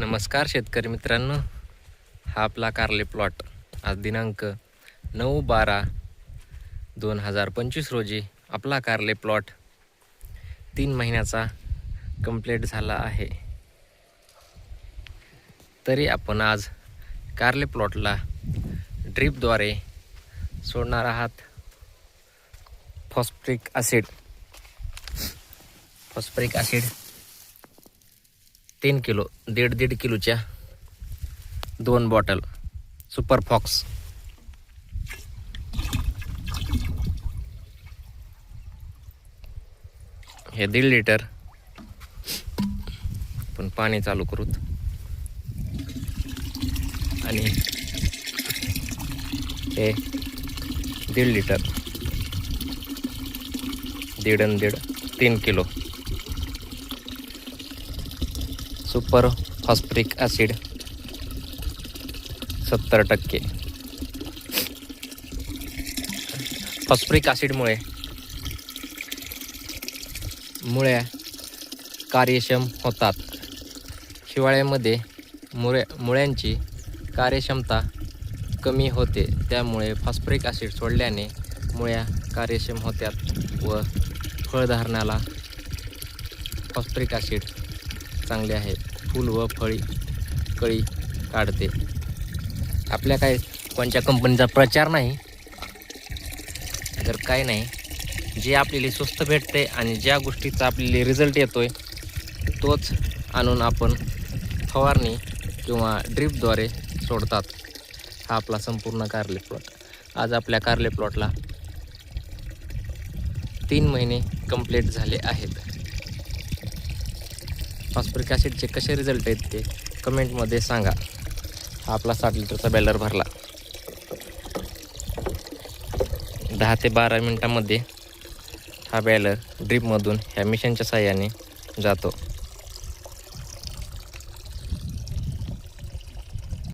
नमस्कार शेतकरी मित्रांनो. हा आपला कारले प्लॉट. आज दिनांक नऊ बारा दोन हजार पंचवीस रोजी आपला कारले प्लॉट तीन महिन्याचा कंप्लीट झाला आहे. तरी आपण आज कारले प्लॉटला ड्रीपद्वारे सोडणार आहात. Phosphoric acid. फॉस्फरिक ॲसिड तीन किलो दीड दीड किलोच्या दोन बॉटल सुपर फॉक्स. हे दीड लिटर. पण पाणी चालू करूत. आणि हे दीड लिटर. दीड आणि दीड तीन किलो. Super phosphoric acid. सत्तर टक्के. फॉस्फरिक ॲसिडमुळे. मुळ्या कार्यक्षम होतात. हिवाळ्यामध्ये मुळे मुळ्यांची कार्यक्षमता कमी होते. त्यामुळे फॉस्फरिक ॲसिड सोडल्याने मुळ्या कार्यक्षम होत्यात व फळधारणाला फॉस्फरिक ॲसिड चांगले आहे फूल व फळी कळी काढते. आपल्या काय कोणत्या कंपनीचा प्रचार नाही तर काय नाही. जे आपल्याला स्वस्त भेटते आणि ज्या गोष्टीचा आपल्याला रिझल्ट येतो आहे तोच आणून आपण फवारणी किंवा ड्रीपद्वारे सोडतात. हा आपला संपूर्ण कार्ले प्लॉट आज आपल्या कार्ले प्लॉटला तीन महिने कंप्लीट झाले आहेत. फॉस्फरिक ॲसिडचे कसे रिझल्ट आहेत ते कमेंटमध्ये सांगा. हा आपला साठ लिटरचा बॅलर भरला. दहा ते बारा मिनटामध्ये हा बॅलर ड्रीपमधून ह्या मिशनच्या साह्याने जातो.